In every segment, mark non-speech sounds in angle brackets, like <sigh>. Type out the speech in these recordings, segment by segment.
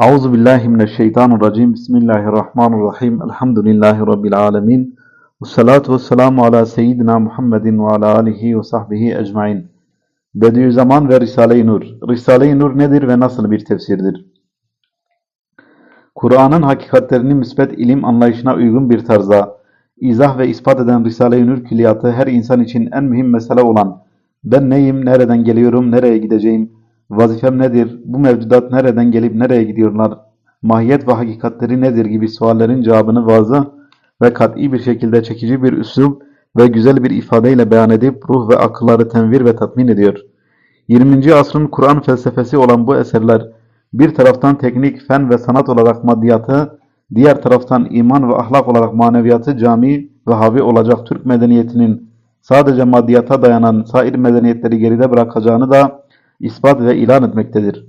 Euzu billahi mineşşeytanirracim. Bismillahirrahmanirrahim. Elhamdülillahi rabbil alamin. Ves salatu vesselamu ala seyyidina Muhammedin ve ala alihi ve sahbihi ecmaîn. Bediüzzaman ve Risale-i Nur. Risale-i Nur nedir ve nasıl bir tefsirdir? Kur'an'ın hakikatlerini müsbet ilim anlayışına uygun bir tarzda izah ve ispat eden Risale-i Nur külliyatı her insan için en mühim mesele olan ben neyim, nereden geliyorum, nereye gideceğim, vazifem nedir, bu mevcudat nereden gelip nereye gidiyorlar, mahiyet ve hakikatleri nedir gibi suallerin cevabını vazı ve kat'i bir şekilde çekici bir üslup ve güzel bir ifadeyle beyan edip ruh ve akılları tenvir ve tatmin ediyor. 20. asrın Kur'an felsefesi olan bu eserler bir taraftan teknik, fen ve sanat olarak maddiyatı, diğer taraftan iman ve ahlak olarak maneviyatı cami ve havi olacak Türk medeniyetinin sadece maddiyata dayanan sair medeniyetleri geride bırakacağını da ispat ve ilan etmektedir.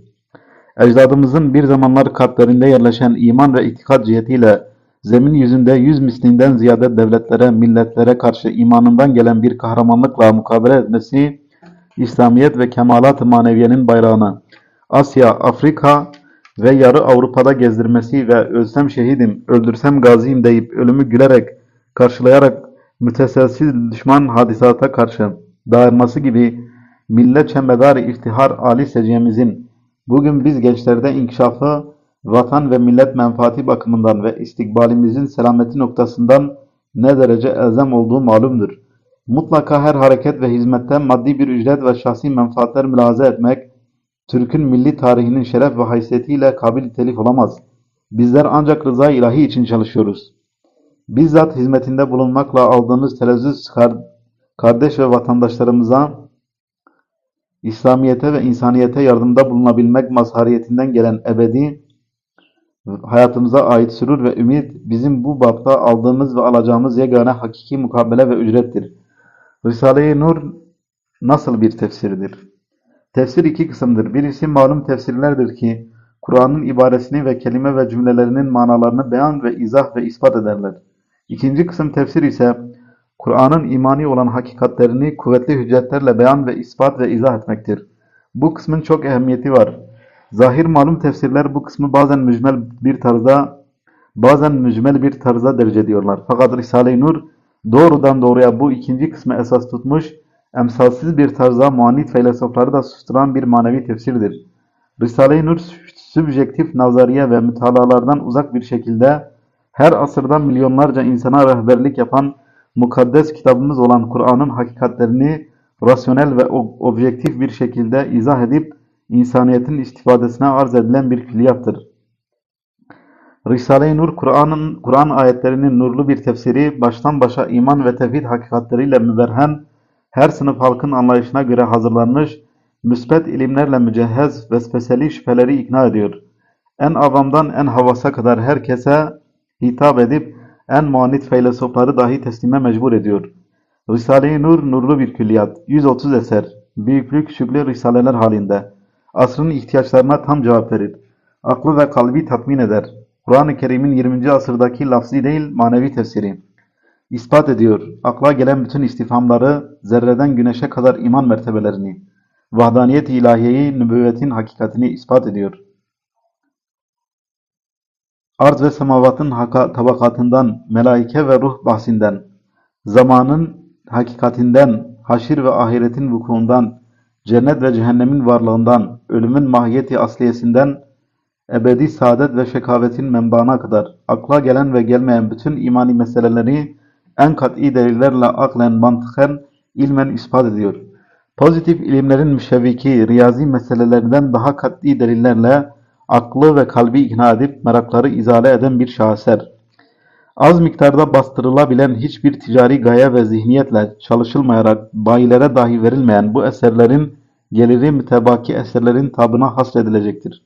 Ecdadımızın bir zamanlar kalplerinde yerleşen iman ve itikat cihetiyle zemin yüzünde yüz mislinden ziyade devletlere, milletlere karşı imanından gelen bir kahramanlıkla mukabele etmesi, İslamiyet ve kemalat-ı maneviyenin bayrağını Asya, Afrika ve yarı Avrupa'da gezdirmesi ve ölsem şehidim, öldürsem gaziyim deyip ölümü gülerek karşılayarak müteselsiz düşman hadisata karşı dayanması gibi milletçe medar iftihar Ali seciyemizin bugün biz gençlerde inkişafı vatan ve millet menfaati bakımından ve istikbalimizin selameti noktasından ne derece elzem olduğu malumdur. Mutlaka her hareket ve hizmette maddi bir ücret ve şahsi menfaatler mülahaza etmek, Türk'ün milli tarihinin şeref ve haysiyetiyle kabil telif olamaz. Bizler ancak rıza ilahi için çalışıyoruz. Bizzat hizmetinde bulunmakla aldığımız telezzüz kardeş ve vatandaşlarımıza İslamiyete ve insaniyete yardımda bulunabilmek mazhariyetinden gelen ebedi hayatımıza ait sürur ve ümit bizim bu bapta aldığımız ve alacağımız yegane hakiki mukabele ve ücrettir. Risale-i Nur nasıl bir tefsirdir? Tefsir iki kısımdır. Birisi malum tefsirlerdir ki Kur'an'ın ibaresini ve kelime ve cümlelerinin manalarını beyan ve izah ve ispat ederler. İkinci kısım tefsir ise Kur'an'ın imani olan hakikatlerini kuvvetli hüccetlerle beyan ve ispat ve izah etmektir. Bu kısmın çok ehemmiyeti var. Zahir malum tefsirler bu kısmı bazen mücmel bir tarzda bazen mücmel bir tarzda derece ediyorlar. Fakat Risale-i Nur doğrudan doğruya bu ikinci kısmı esas tutmuş, emsalsiz bir tarzda muanit filozofları da susturan bir manevi tefsirdir. Risale-i Nur sübjektif nazariye ve mütalalardan uzak bir şekilde her asırda milyonlarca insana rehberlik yapan mukaddes kitabımız olan Kur'an'ın hakikatlerini rasyonel ve objektif bir şekilde izah edip insaniyetin istifadesine arz edilen bir külliyattır. Risale-i Nur, Kur'an'ın Kur'an ayetlerinin nurlu bir tefsiri, baştan başa iman ve tevhid hakikatleriyle müberhen, her sınıf halkın anlayışına göre hazırlanmış, müsbet ilimlerle mücehhez vesveseli şüpheleri ikna ediyor. En avamdan en havasa kadar herkese hitap edip, en muanit filozofları dahi teslime mecbur ediyor. Risale-i Nur, nurlu bir külliyat, 130 eser, büyüklük küçüklü risaleler halinde. Asrın ihtiyaçlarına tam cevap verir. Aklı ve kalbi tatmin eder. Kur'an-ı Kerim'in 20. asırdaki lafzi değil manevi tefsiri. İspat ediyor. Akla gelen bütün istifamları, zerreden güneşe kadar iman mertebelerini, vahdaniyet ilahiyeyi, nübüvvetin hakikatini ispat ediyor. Arz ve semavatın tabakatından, melaike ve ruh bahsinden, zamanın hakikatinden, haşir ve ahiretin vukuundan, cennet ve cehennemin varlığından, ölümün mahiyeti asliyesinden, ebedi saadet ve şekavetin menbaına kadar akla gelen ve gelmeyen bütün imani meseleleri en kat'i delillerle aklen, mantıken, ilmen ispat ediyor. Pozitif ilimlerin müşevviki, riyazi meselelerden daha kat'i delillerle aklı ve kalbi ikna edip merakları izale eden bir şaheser. Az miktarda bastırılabilen hiçbir ticari gaye ve zihniyetle çalışılmayarak bayilere dahi verilmeyen bu eserlerin geliri mütebaki eserlerin tabına hasredilecektir.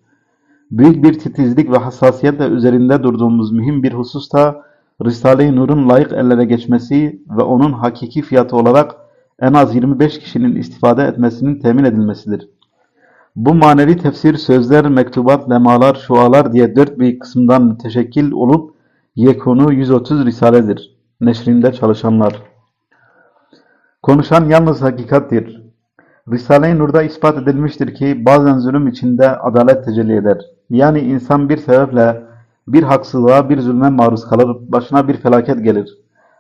Büyük bir titizlik ve hassasiyetle üzerinde durduğumuz mühim bir hususta Risale-i Nur'un layık ellere geçmesi ve onun hakiki fiyatı olarak en az 25 kişinin istifade etmesinin temin edilmesidir. Bu manevi tefsir sözler, mektubat, lemalar, şualar diye dört büyük kısımdan müteşekkil olup yekunu 130 risaledir. Neşrinde çalışanlar. Konuşan yalnız hakikattir. Risale-i Nur'da ispat edilmiştir ki bazen zulüm içinde adalet tecelli eder. Yani insan bir sebeple bir haksızlığa, bir zulme maruz kalır, başına bir felaket gelir.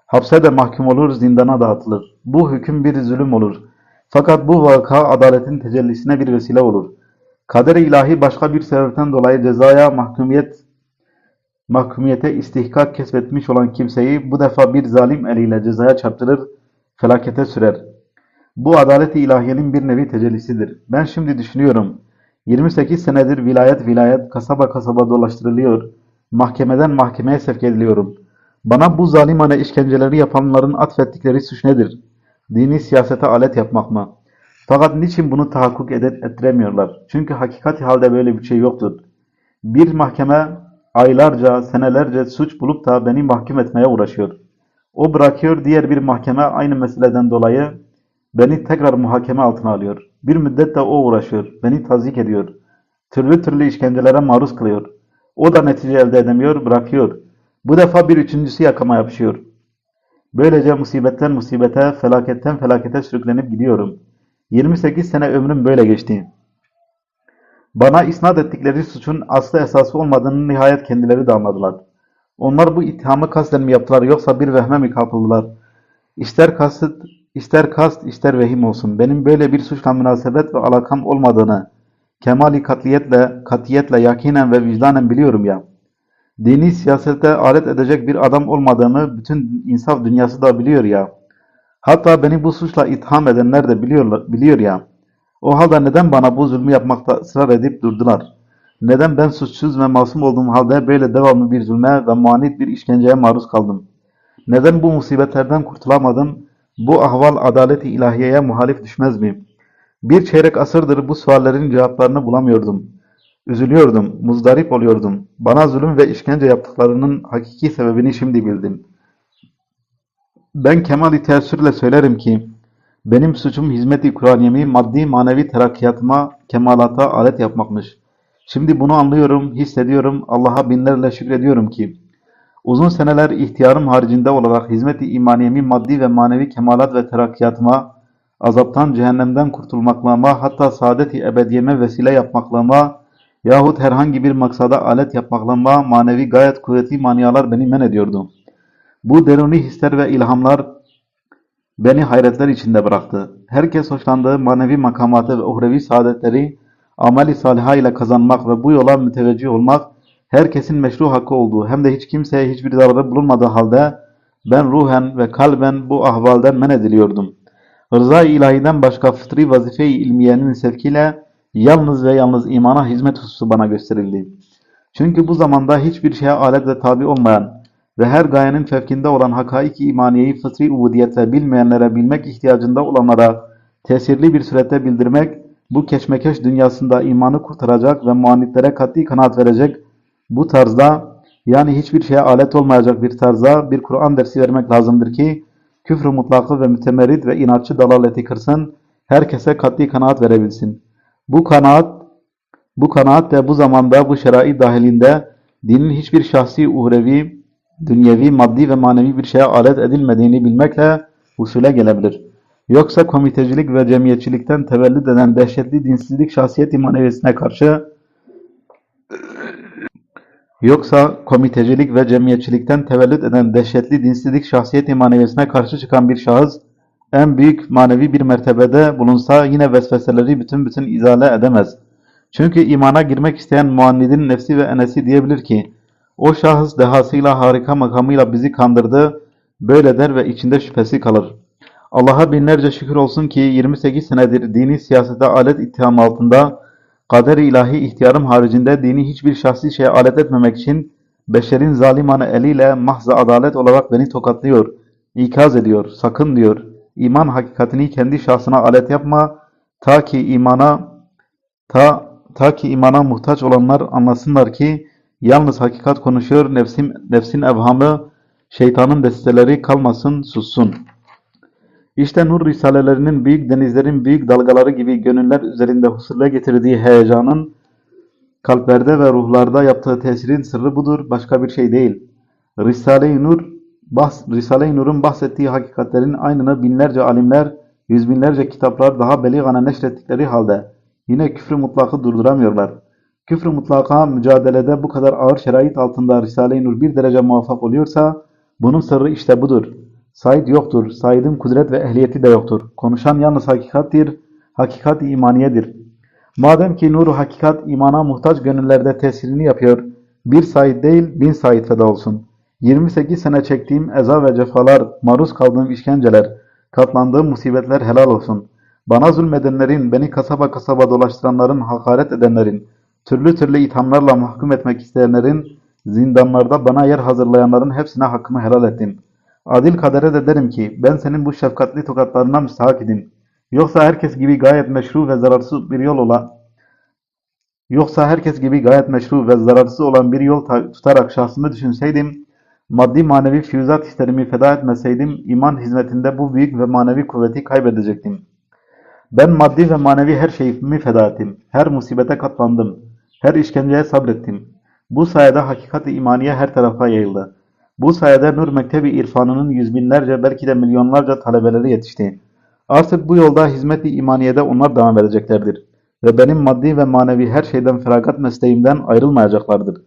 Hapse de mahkum olur, zindana da atılır. Bu hüküm bir zulüm olur. Fakat bu vaka adaletin tecellisine bir vesile olur. Kader-i ilahi başka bir sebepten dolayı cezaya mahkumiyet mahkumiyete istihkak kesbetmiş olan kimseyi bu defa bir zalim eliyle cezaya çarptırır, felakete sürer. Bu adalet-i ilahiyenin bir nevi tecellisidir. Ben şimdi düşünüyorum. 28 senedir vilayet vilayet, kasaba kasaba dolaştırılıyor. Mahkemeden mahkemeye sevk ediliyorum. Bana bu zalimane işkenceleri yapanların atfettikleri suç nedir? Dini siyasete alet yapmak mı? Fakat niçin bunu tahakkuk ede- ettiremiyorlar? Çünkü hakikati halde böyle bir şey yoktur. Bir mahkeme aylarca, senelerce suç bulup da beni mahkum etmeye uğraşıyor. O bırakıyor, diğer bir mahkeme aynı meseleden dolayı beni tekrar muhakeme altına alıyor. Bir müddet de o uğraşıyor, beni tazik ediyor. Türlü türlü işkencelere maruz kılıyor. O da netice elde edemiyor, bırakıyor. Bu defa bir üçüncüsü yakama yapışıyor. Böylece musibetten musibete, felaketten felakete sürüklenip gidiyorum. 28 sene ömrüm böyle geçti. Bana isnat ettikleri suçun aslı esası olmadığını nihayet kendileri de anladılar. Onlar bu ittihamı kasten mi yaptılar yoksa bir vehme mi kapıldılar? İster kasıt, ister kast, ister vehim olsun. Benim böyle bir suçla münasebet ve alakam olmadığını kemali katliyetle, katiyetle, yakinen ve vicdanen biliyorum ya. Dini siyasete alet edecek bir adam olmadığımı bütün insaf dünyası da biliyor ya. Hatta beni bu suçla itham edenler de biliyorlar, biliyor ya. O halde neden bana bu zulmü yapmakta ısrar edip durdular? Neden ben suçsuz ve masum olduğum halde böyle devamlı bir zulme ve muanit bir işkenceye maruz kaldım? Neden bu musibetlerden kurtulamadım? Bu ahval adaleti ilahiyeye muhalif düşmez mi? Bir çeyrek asırdır bu suallerin cevaplarını bulamıyordum. Üzülüyordum, muzdarip oluyordum. Bana zulüm ve işkence yaptıklarının hakiki sebebini şimdi bildim. Ben kemal-i teessürle söylerim ki, benim suçum hizmet-i Kur'aniyemi maddi manevi terakkiyatıma, kemalata alet yapmakmış. Şimdi bunu anlıyorum, hissediyorum, Allah'a binlerle şükrediyorum ki, uzun seneler ihtiyarım haricinde olarak hizmet-i imaniyemi maddi ve manevi kemalat ve terakkiyatıma, azaptan, cehennemden kurtulmaklığıma, hatta saadet-i ebediyeme vesile yapmaklığıma yahut herhangi bir maksada alet yapmaklığıma manevi gayet kuvvetli maniyalar beni men ediyordu. Bu deruni hisler ve ilhamlar beni hayretler içinde bıraktı. Herkes hoşlandığı manevi makamatı ve uhrevi saadetleri ameli saliha ile kazanmak ve bu yola müteveccih olmak herkesin meşru hakkı olduğu hem de hiç kimseye hiçbir zararı bulunmadığı halde ben ruhen ve kalben bu ahvalden men ediliyordum. Rıza-i ilahiden başka fıtri vazife-i ilmiyenin sevkiyle yalnız ve yalnız imana hizmet hususu bana gösterildi. Çünkü bu zamanda hiçbir şeye alet ve tabi olmayan ve her gayenin fevkinde olan hakaik-i imaniyeyi fıtri ubudiyetle bilmeyenlere bilmek ihtiyacında olanlara tesirli bir surette bildirmek, bu keşmekeş dünyasında imanı kurtaracak ve muanitlere kat'i kanaat verecek bu tarzda yani hiçbir şeye alet olmayacak bir tarzda bir Kur'an dersi vermek lazımdır ki küfrü mutlakı ve mütemerrit ve inatçı dalaleti kırsın, herkese kat'i kanaat verebilsin. Bu kanaat bu kanaat de bu zamanda bu şerai dahilinde dinin hiçbir şahsi uhrevi, dünyevi, maddi ve manevi bir şeye alet edilmediğini bilmekle usule gelebilir. Yoksa komitecilik ve cemiyetçilikten tevellüt eden dehşetli dinsizlik şahsiyet maneviyesine karşı Yoksa komitecilik ve cemiyetçilikten tevellüt eden dehşetli dinsizlik şahsiyet maneviyesine karşı çıkan bir şahıs en büyük manevi bir mertebede bulunsa yine vesveseleri bütün bütün izale edemez. Çünkü imana girmek isteyen muannidin nefsi ve enesi diyebilir ki o şahıs dehasıyla harika makamıyla bizi kandırdı, böyle der ve içinde şüphesi kalır. Allah'a binlerce şükür olsun ki 28 senedir dini siyasete alet ittihamı altında kader-i ilahi ihtiyarım haricinde dini hiçbir şahsi şeye alet etmemek için beşerin zalimane eliyle mahza adalet olarak beni tokatlıyor, ikaz ediyor, sakın diyor. İman hakikatini kendi şahsına alet yapma ta ki imana ta ta ki imana muhtaç olanlar anlasınlar ki yalnız hakikat konuşuyor, nefsin nefsin evhamı, şeytanın desteleri kalmasın, sussun. İşte nur risalelerinin büyük denizlerin büyük dalgaları gibi gönüller üzerinde husule getirdiği heyecanın kalplerde ve ruhlarda yaptığı tesirin sırrı budur, başka bir şey değil. Risale-i Nur, bahs, Risale-i Nur'un bahsettiği hakikatlerin aynını binlerce alimler yüz binlerce kitaplar daha beligane neşrettikleri halde yine küfrü mutlakı durduramıyorlar. Küfrü mutlaka mücadelede bu kadar ağır şerait altında Risale-i Nur bir derece muvaffak oluyorsa bunun sırrı işte budur. Said yoktur. Said'in kudret ve ehliyeti de yoktur. Konuşan yalnız hakikattir. Hakikat imaniyedir. Madem ki nuru hakikat imana muhtaç gönüllerde tesirini yapıyor, bir Said değil bin Said feda olsun. 28 sene çektiğim eza ve cefalar, maruz kaldığım işkenceler, katlandığım musibetler helal olsun. Bana zulmedenlerin, beni kasaba kasaba dolaştıranların, hakaret edenlerin, türlü türlü ithamlarla mahkum etmek isteyenlerin, zindanlarda bana yer hazırlayanların hepsine hakkımı helal ettim. Adil kadere de derim ki, ben senin bu şefkatli tokatlarına müstahak idim. Yoksa herkes gibi gayet meşru ve zararsız bir yol ola, Yoksa herkes gibi gayet meşru ve zararsız olan bir yol ta- tutarak şahsımı düşünseydim, maddi manevi füyüzat hislerimi feda etmeseydim, iman hizmetinde bu büyük ve manevi kuvveti kaybedecektim. Ben maddi ve manevi her şeyimi feda ettim. Her musibete katlandım. Her işkenceye sabrettim. Bu sayede hakikat-i imaniye her tarafa yayıldı. Bu sayede Nur Mektebi irfanının yüz binlerce belki de milyonlarca talebeleri yetişti. Artık bu yolda hizmet-i imaniyede onlar devam edeceklerdir. Ve benim maddi ve manevi her şeyden feragat mesleğimden ayrılmayacaklardır.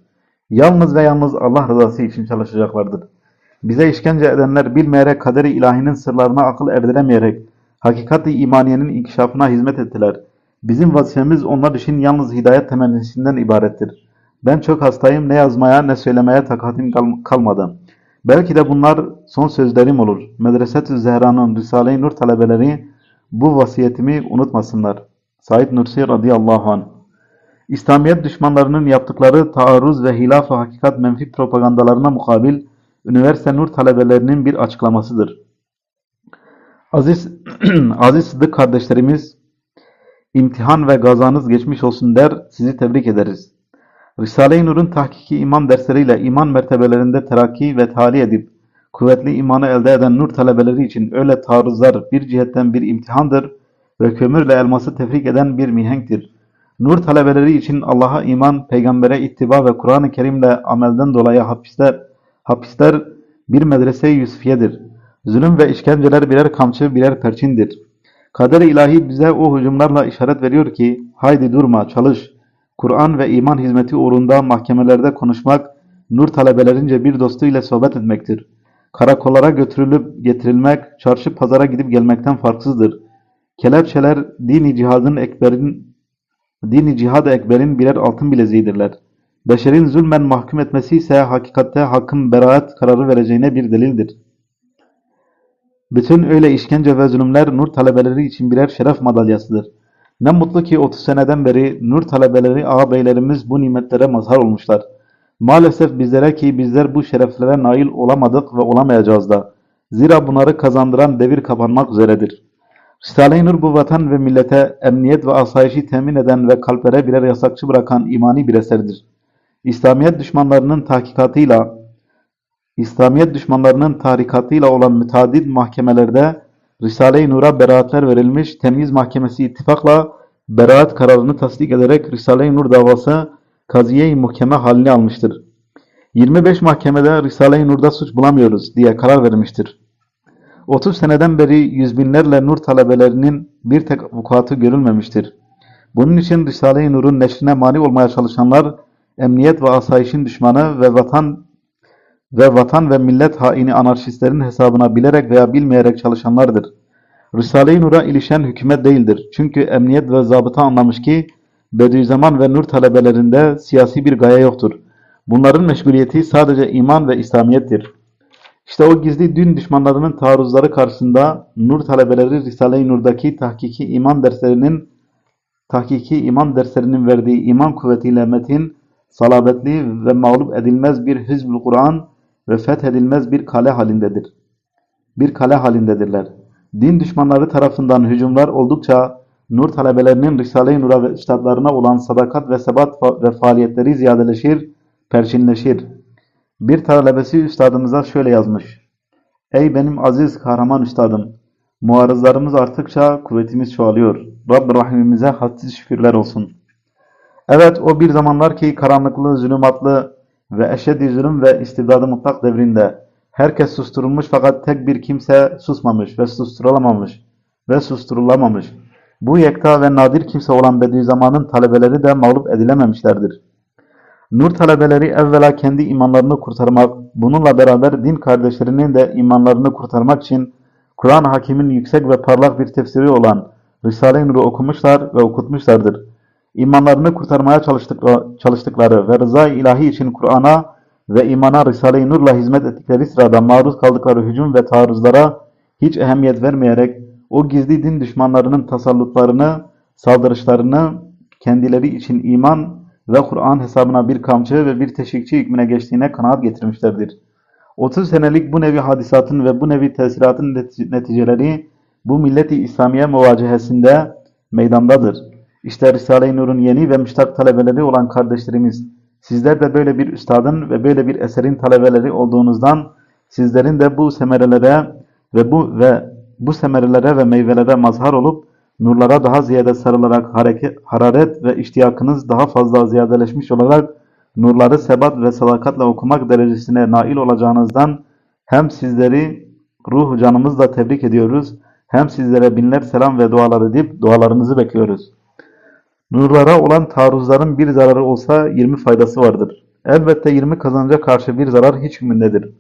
Yalnız ve yalnız Allah rızası için çalışacaklardır. Bize işkence edenler bilmeyerek kaderi ilahinin sırlarına akıl erdiremeyerek hakikat-i imaniyenin inkişafına hizmet ettiler. Bizim vazifemiz onlar için yalnız hidayet temennisinden ibarettir. Ben çok hastayım ne yazmaya ne söylemeye takatim kal- kalmadı. Belki de bunlar son sözlerim olur. Medreset-ü Zehra'nın Risale-i Nur talebeleri bu vasiyetimi unutmasınlar. Said Nursi radıyallahu anh İslamiyet düşmanlarının yaptıkları taarruz ve hilaf-ı hakikat menfi propagandalarına mukabil üniversite nur talebelerinin bir açıklamasıdır. Aziz, <clears throat> aziz Sıdık kardeşlerimiz, imtihan ve gazanız geçmiş olsun der, sizi tebrik ederiz. Risale-i Nur'un tahkiki iman dersleriyle iman mertebelerinde terakki ve tali edip, kuvvetli imanı elde eden nur talebeleri için öyle taarruzlar bir cihetten bir imtihandır ve kömürle elması tefrik eden bir mihenktir. Nur talebeleri için Allah'a iman, peygambere ittiba ve Kur'an-ı Kerim'le amelden dolayı hapisler, hapisler bir medrese-i Yusufiyedir. Zulüm ve işkenceler birer kamçı, birer perçindir. Kader-i ilahi bize o hücumlarla işaret veriyor ki, haydi durma, çalış. Kur'an ve iman hizmeti uğrunda mahkemelerde konuşmak, nur talebelerince bir dostu ile sohbet etmektir. Karakollara götürülüp getirilmek, çarşı pazara gidip gelmekten farksızdır. Kelepçeler dini cihadın ekberin Dini cihad ekberin birer altın bileziğidirler. Beşerin zulmen mahkum etmesi ise hakikatte hakkın beraat kararı vereceğine bir delildir. Bütün öyle işkence ve zulümler nur talebeleri için birer şeref madalyasıdır. Ne mutlu ki 30 seneden beri nur talebeleri ağabeylerimiz bu nimetlere mazhar olmuşlar. Maalesef bizlere ki bizler bu şereflere nail olamadık ve olamayacağız da. Zira bunları kazandıran devir kapanmak üzeredir. Risale-i Nur bu vatan ve millete emniyet ve asayişi temin eden ve kalplere birer yasakçı bırakan imani bir eserdir. İslamiyet düşmanlarının tahkikatıyla, İslamiyet düşmanlarının tarikatıyla olan müteaddit mahkemelerde Risale-i Nur'a beraatler verilmiş, temyiz mahkemesi ittifakla beraat kararını tasdik ederek Risale-i Nur davası kaziye-i muhkeme halini almıştır. 25 mahkemede Risale-i Nur'da suç bulamıyoruz diye karar vermiştir. 30 seneden beri yüz binlerle nur talebelerinin bir tek vukuatı görülmemiştir. Bunun için Risale-i Nur'un neşrine mani olmaya çalışanlar, emniyet ve asayişin düşmanı ve vatan ve vatan ve millet haini anarşistlerin hesabına bilerek veya bilmeyerek çalışanlardır. Risale-i Nur'a ilişen hükümet değildir. Çünkü emniyet ve zabıta anlamış ki, Bediüzzaman ve nur talebelerinde siyasi bir gaye yoktur. Bunların meşguliyeti sadece iman ve İslamiyettir. İşte o gizli din düşmanlarının taarruzları karşısında nur talebeleri Risale-i Nur'daki tahkiki iman derslerinin tahkiki iman derslerinin verdiği iman kuvvetiyle metin, salabetli ve mağlup edilmez bir hizb Kur'an ve fethedilmez bir kale halindedir. Bir kale halindedirler. Din düşmanları tarafından hücumlar oldukça nur talebelerinin Risale-i Nur'a ve üstadlarına olan sadakat ve sebat ve faaliyetleri ziyadeleşir, perçinleşir. Bir talebesi üstadımıza şöyle yazmış. Ey benim aziz kahraman üstadım! Muarızlarımız arttıkça kuvvetimiz çoğalıyor. Rabb Rahimimize hadsiz şükürler olsun. Evet o bir zamanlar ki karanlıklı, zulümatlı ve eşeddi zulüm ve istibdadı mutlak devrinde herkes susturulmuş fakat tek bir kimse susmamış ve susturulamamış. ve susturulamamış. Bu yekta ve nadir kimse olan Bediüzzaman'ın talebeleri de mağlup edilememişlerdir. Nur talebeleri evvela kendi imanlarını kurtarmak, bununla beraber din kardeşlerinin de imanlarını kurtarmak için Kur'an-ı Hakim'in yüksek ve parlak bir tefsiri olan Risale-i Nur'u okumuşlar ve okutmuşlardır. İmanlarını kurtarmaya çalıştıkları, ve rıza-i ilahi için Kur'an'a ve imana Risale-i Nur'la hizmet ettikleri sırada maruz kaldıkları hücum ve taarruzlara hiç ehemmiyet vermeyerek o gizli din düşmanlarının tasallutlarını, saldırışlarını kendileri için iman ve Kur'an hesabına bir kamçı ve bir teşvikçi hükmüne geçtiğine kanaat getirmişlerdir. 30 senelik bu nevi hadisatın ve bu nevi tesiratın neti- neticeleri bu milleti İslamiye muvacehesinde meydandadır. İşte Risale-i Nur'un yeni ve müştak talebeleri olan kardeşlerimiz, sizler de böyle bir üstadın ve böyle bir eserin talebeleri olduğunuzdan sizlerin de bu semerelere ve bu ve bu semerelere ve meyvelere mazhar olup nurlara daha ziyade sarılarak hareket, hararet ve iştiyakınız daha fazla ziyadeleşmiş olarak nurları sebat ve sadakatle okumak derecesine nail olacağınızdan hem sizleri ruh canımızla tebrik ediyoruz hem sizlere binler selam ve dualar edip dualarınızı bekliyoruz. Nurlara olan taarruzların bir zararı olsa 20 faydası vardır. Elbette 20 kazanca karşı bir zarar hiç hükmündedir.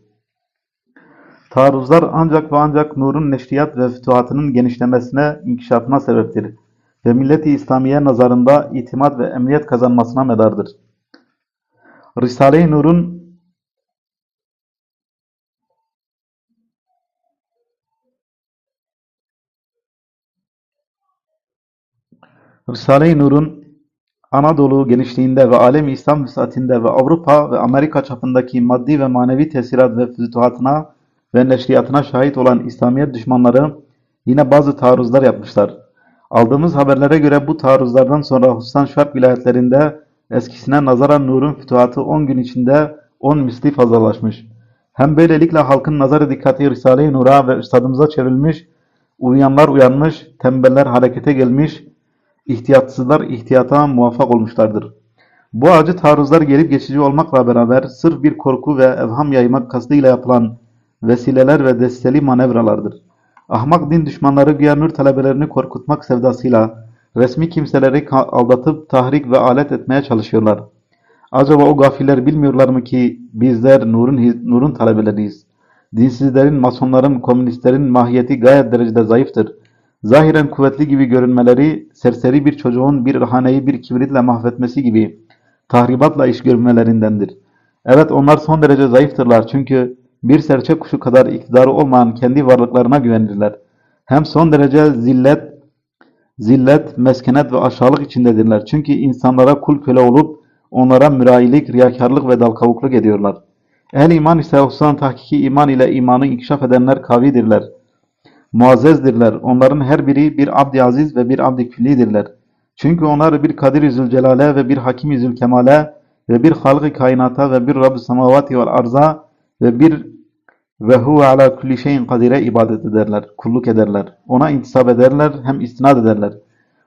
Taarruzlar ancak ve ancak nurun neşriyat ve fütuhatının genişlemesine, inkişafına sebeptir ve milleti İslamiye nazarında itimat ve emniyet kazanmasına medardır. Risale-i Nur'un Risale-i Nur'un Anadolu genişliğinde ve alem İslam vüsatinde ve Avrupa ve Amerika çapındaki maddi ve manevi tesirat ve fütuhatına ve neşriyatına şahit olan İslamiyet düşmanları yine bazı taarruzlar yapmışlar. Aldığımız haberlere göre bu taarruzlardan sonra hususan Şark vilayetlerinde eskisine nazaran Nur'un fütuhatı 10 gün içinde 10 misli fazlalaşmış. Hem böylelikle halkın nazarı dikkati Risale-i Nur'a ve üstadımıza çevrilmiş, uyuyanlar uyanmış, tembeller harekete gelmiş, ihtiyatsızlar ihtiyata muvaffak olmuşlardır. Bu acı taarruzlar gelip geçici olmakla beraber sırf bir korku ve evham yaymak kastıyla yapılan vesileler ve desteli manevralardır. Ahmak din düşmanları güya nur talebelerini korkutmak sevdasıyla resmi kimseleri aldatıp tahrik ve alet etmeye çalışıyorlar. Acaba o gafiller bilmiyorlar mı ki bizler nurun nurun talebeleriyiz. Dinsizlerin, masonların, komünistlerin mahiyeti gayet derecede zayıftır. Zahiren kuvvetli gibi görünmeleri, serseri bir çocuğun bir haneyi bir kibritle mahvetmesi gibi tahribatla iş görmelerindendir. Evet onlar son derece zayıftırlar çünkü bir serçe kuşu kadar iktidarı olmayan kendi varlıklarına güvenirler. Hem son derece zillet, zillet, meskenet ve aşağılık içindedirler. Çünkü insanlara kul köle olup onlara mürayilik, riyakarlık ve dalkavukluk ediyorlar. Ehl iman ise hususan tahkiki iman ile imanı inkişaf edenler kavidirler. Muazzezdirler. Onların her biri bir abd-i aziz ve bir abd-i küllidirler. Çünkü onlar bir Kadir-i Zülcelal'e ve bir Hakim-i Zülkemal'e ve bir Halık-ı Kainat'a ve bir Rabb-ı Semavati vel Arza ve bir ve huve ala kulli şeyin kadire ibadet ederler, kulluk ederler. Ona intisap ederler, hem istinad ederler.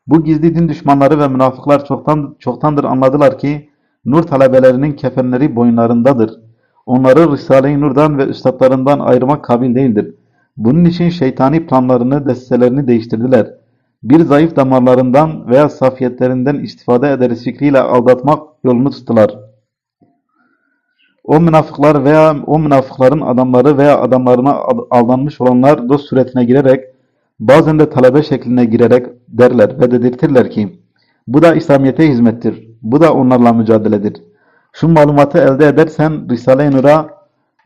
Bu gizli din düşmanları ve münafıklar çoktan, çoktandır anladılar ki nur talebelerinin kefenleri boyunlarındadır. Onları Risale-i Nur'dan ve üstadlarından ayırmak kabil değildir. Bunun için şeytani planlarını, destelerini değiştirdiler. Bir zayıf damarlarından veya safiyetlerinden istifade ederiz fikriyle aldatmak yolunu tuttular. O münafıklar veya o münafıkların adamları veya adamlarına ad- aldanmış olanlar dost suretine girerek bazen de talebe şekline girerek derler ve dedirtirler ki bu da İslamiyet'e hizmettir. Bu da onlarla mücadeledir. Şu malumatı elde edersen Risale-i Nur'a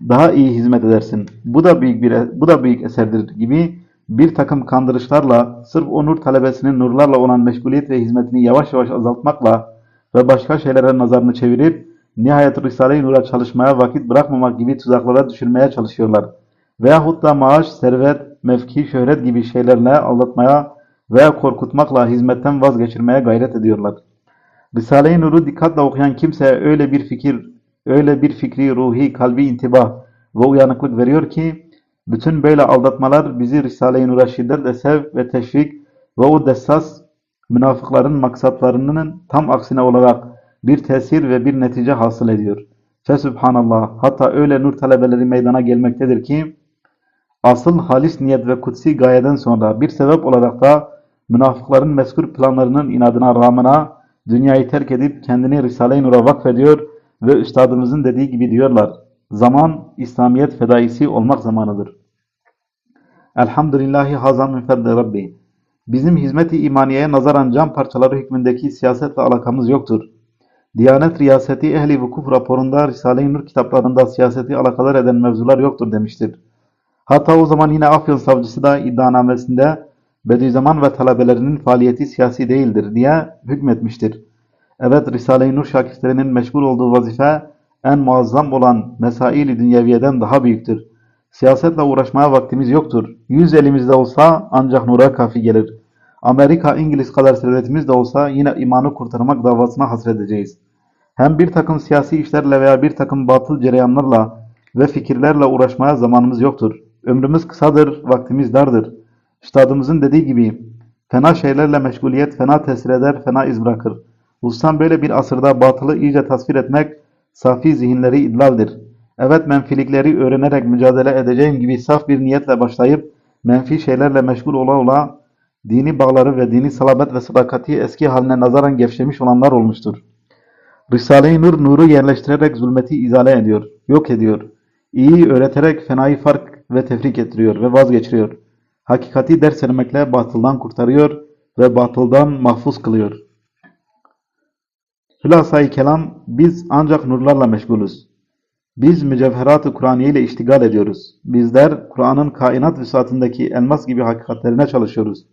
daha iyi hizmet edersin. Bu da büyük bir bu da büyük eserdir gibi bir takım kandırışlarla sırf o nur talebesinin nurlarla olan meşguliyet ve hizmetini yavaş yavaş azaltmakla ve başka şeylere nazarını çevirip nihayet Risale-i Nur'a çalışmaya vakit bırakmamak gibi tuzaklara düşürmeye çalışıyorlar. Veyahut da maaş, servet, mevki, şöhret gibi şeylerle aldatmaya veya korkutmakla hizmetten vazgeçirmeye gayret ediyorlar. Risale-i Nur'u dikkatle okuyan kimseye öyle bir fikir, öyle bir fikri, ruhi, kalbi intibah ve uyanıklık veriyor ki bütün böyle aldatmalar bizi Risale-i Nur'a şiddetle sev ve teşvik ve o dessas münafıkların maksatlarının tam aksine olarak bir tesir ve bir netice hasıl ediyor. Fesübhanallah hatta öyle nur talebeleri meydana gelmektedir ki Asıl halis niyet ve kutsi gayeden sonra bir sebep olarak da münafıkların meskur planlarının inadına rağmına dünyayı terk edip kendini Risale-i Nur'a vakfediyor ve üstadımızın dediği gibi diyorlar. Zaman İslamiyet fedaisi olmak zamanıdır. Elhamdülillahi min fadli Rabbi. Bizim hizmet-i imaniyeye nazaran cam parçaları hükmündeki siyasetle alakamız yoktur. Diyanet Riyaseti Ehli Vukuf raporunda Risale-i Nur kitaplarında siyaseti alakadar eden mevzular yoktur demiştir. Hatta o zaman yine Afyon savcısı da iddianamesinde Bediüzzaman ve talebelerinin faaliyeti siyasi değildir diye hükmetmiştir. Evet Risale-i Nur şakirtlerinin meşgul olduğu vazife en muazzam olan mesail-i dünyeviyeden daha büyüktür. Siyasetle uğraşmaya vaktimiz yoktur. Yüz elimizde olsa ancak nura kafi gelir. Amerika, İngiliz kadar servetimiz de olsa yine imanı kurtarmak davasına hasredeceğiz. Hem bir takım siyasi işlerle veya bir takım batıl cereyanlarla ve fikirlerle uğraşmaya zamanımız yoktur. Ömrümüz kısadır, vaktimiz dardır. Üstadımızın dediği gibi, fena şeylerle meşguliyet fena tesir eder, fena iz bırakır. Hususan böyle bir asırda batılı iyice tasvir etmek, safi zihinleri idlaldir. Evet menfilikleri öğrenerek mücadele edeceğim gibi saf bir niyetle başlayıp, menfi şeylerle meşgul ola ola, dini bağları ve dini salabet ve sadakati eski haline nazaran gevşemiş olanlar olmuştur. Risale-i Nur nuru yerleştirerek zulmeti izale ediyor, yok ediyor. İyiyi öğreterek fenayı fark ve tefrik ettiriyor ve vazgeçiriyor. Hakikati ders vermekle batıldan kurtarıyor ve batıldan mahfuz kılıyor. Hülasa-i kelam biz ancak nurlarla meşgulüz. Biz mücevherat-ı Kur'aniye ile iştigal ediyoruz. Bizler Kur'an'ın kainat vüsatındaki elmas gibi hakikatlerine çalışıyoruz.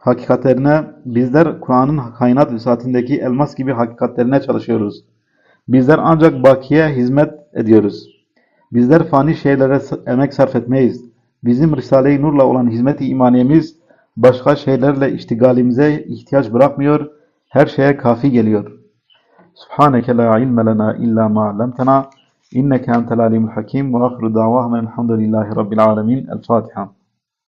Hakikatlerine, bizler Kur'an'ın kainat vüsatındaki elmas gibi hakikatlerine çalışıyoruz. Bizler ancak bakiye hizmet ediyoruz. Bizler fani şeylere emek sarf etmeyiz. Bizim Risale-i Nur'la olan hizmet-i imaniyemiz başka şeylerle iştigalimize ihtiyaç bırakmıyor, her şeye kafi geliyor. Subhaneke la ilme lena illa ma 'allamtena inneke entel alimul hakim ve ahru davahna elhamdülillahi rabbil alamin. El Fatiha.